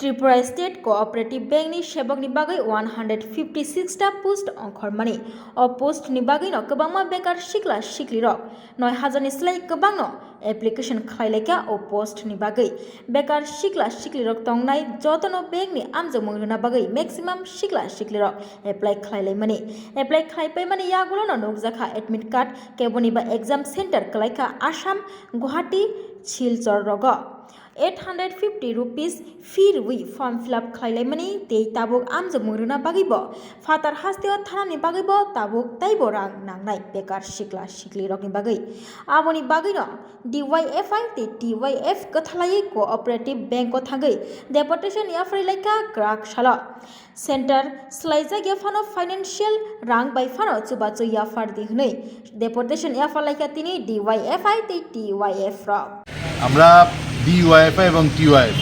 Tripura state cooperative bank સેવક નિભાગઈ one hundred fifty સિક્સટા পোস্ট অংখরমানি অ পোস্ট নিবাগিন কবাংমা বেকার শিখলা শিখলি রক নয় হাজারনি সেলাই কবাংন এপ্লিকেশন খাইলেকা ও পোস্ট নিবাগই বেকার শিখলা শিখলি রক তংনাই যতন বেগনি আমজং মংরনা বাগই ম্যাক্সিমাম শিখলা শিখলি রক এপ্লাই খাইলাই মানে। এপ্লাই খাইপাই মানে ইয়াগুলো নক জাখা এডমিট কার্ড কেবনি বা এক্সাম সেন্টার কলাইকা, আসাম গুয়াহাটি শিलचर रग एट हन्ड्रेड फिफ्टी रुपिस फिर वी फर्म फिलअप खाइलाय माने ते ताबुक आमजों मोरोना बागिब फातार हास्तेव थानानि बागिब ताबुक ताइब रां नांनाय बेकार सिख्ला सिख्लि रगनि बागै आबनि बागैन डिवाइएफआई ते डिवाइएफ गथालायै कोअपारेटिभ बेंक थाङै डेपुटेसन याफ्राइलायका ग्राहक साल सेन्टार स्लाइजा गेफानो फाइनेंशियल रां बाइफानो चुबाचो याफार दिहनै डेपुटेसन याफालायका तिनि डिवाइएफआई ते डिवाइएफ र আমরা ডিওয়াইএফআই এবং টিওয়াইএফ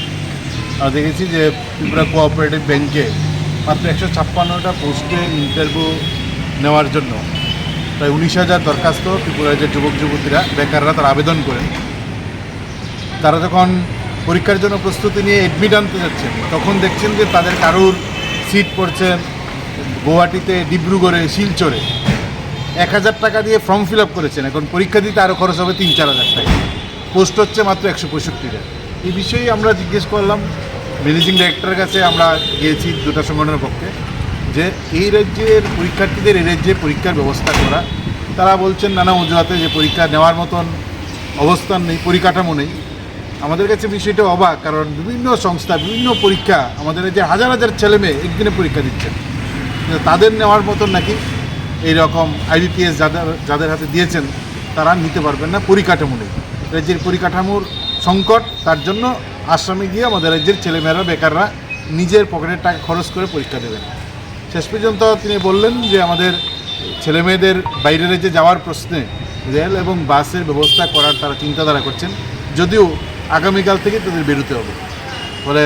আমরা দেখেছি যে ত্রিপুরা কোঅপারেটিভ ব্যাংকে মাত্র একশো ছাপ্পান্নটা পোস্টে ইন্টারভিউ নেওয়ার জন্য প্রায় উনিশ হাজার দরখাস্ত ত্রিপুরার যে যুবক যুবতীরা, বেকাররা তারা আবেদন করেন তারা যখন পরীক্ষার জন্য প্রস্তুতি নিয়ে এডমিট আনতে যাচ্ছেন তখন দেখছেন যে তাদের কারুর সিট পড়ছে গুয়াহাটিতে, ডিব্রুগড়ে, শিলচরে। এক হাজার টাকা দিয়ে ফর্ম ফিল আপ করেছেন। এখন পরীক্ষা দিতে আরও খরচ হবে তিন চার হাজার টাকা। পোস্ট হচ্ছে মাত্র একশো পঁয়ষট্টিটা। এই বিষয়েই আমরা জিজ্ঞেস করলাম ম্যানেজিং ডাইরেক্টরের কাছে আমরা গিয়েছি দুটা সংগঠনের পক্ষে, যে এই রাজ্যের পরীক্ষার্থীদের, এই রাজ্যে পরীক্ষার ব্যবস্থা করা। তারা বলছেন নানা অজুহাতে যে পরীক্ষা নেওয়ার মতন অবস্থান নেই, পরিকাঠামো নেই। আমাদের কাছে বিষয়টা অবাক, কারণ বিভিন্ন সংস্থা, বিভিন্ন পরীক্ষা, আমাদের যে হাজার হাজার ছেলে মেয়ে একদিনে পরীক্ষা কিন্তু তাদের নেওয়ার মতন নাকি এইরকম আইবিপিএস যাদের যাদের হাতে দিয়েছেন, তারা নিতে পারবেন না, পরিকাঠামো নেই। রাজ্যের পরিকাঠামোর সংকট, তার জন্য আশ্রমে গিয়ে আমাদের রাজ্যের ছেলেমেয়েরা, বেকাররা নিজের পকেটের টাকা খরচ করে পরীক্ষা দেবেন। শেষ পর্যন্ত তিনি বললেন যে, আমাদের ছেলেমেয়েদের বাইরের রাজ্যে যাওয়ার প্রশ্নে রেল এবং বাসের ব্যবস্থা করার তারা চিন্তাধারা করছেন। যদিও আগামীকাল থেকে তাদের বেরোতে হবে। ফলে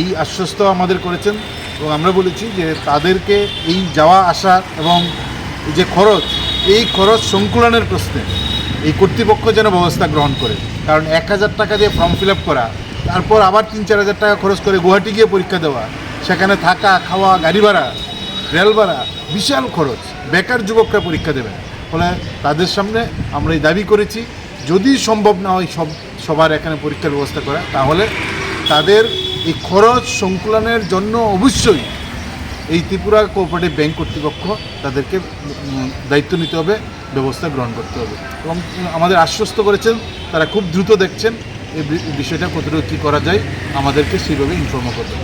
এই আশ্বস্ত আমাদের করেছেন এবং আমরা বলেছি যে, তাদেরকে এই যাওয়া আসা এবং যে খরচ, এই খরচ সংকুলনের প্রশ্নে এই কর্তৃপক্ষ যেন ব্যবস্থা গ্রহণ করে। কারণ এক হাজার টাকা দিয়ে ফর্ম ফিল করা, তারপর আবার তিন চার হাজার টাকা খরচ করে গুয়াহাটি গিয়ে পরীক্ষা দেওয়া, সেখানে থাকা, খাওয়া, গাড়ি ভাড়া, রেল ভাড়া, বিশাল খরচ, বেকার যুবকরা পরীক্ষা দেবে ফলে তাদের সামনে আমরা এই দাবি করেছি, যদি সম্ভব না হয় সব, সবার এখানে পরীক্ষার ব্যবস্থা করা, তাহলে তাদের এই খরচ সংকুলনের জন্য অবশ্যই এই ত্রিপুরা কোঅপারেটিভ ব্যাংক কর্তৃপক্ষ তাদেরকে দায়িত্ব নিতে হবে, ব্যবস্থা গ্রহণ করতে হবে। এবং আমাদের আশ্বস্ত করেছেন, তারা খুব দ্রুত দেখছেন এই বিষয়টা কতটুকু কী করা যায়, আমাদেরকে সেইভাবে ইনফর্ম করতে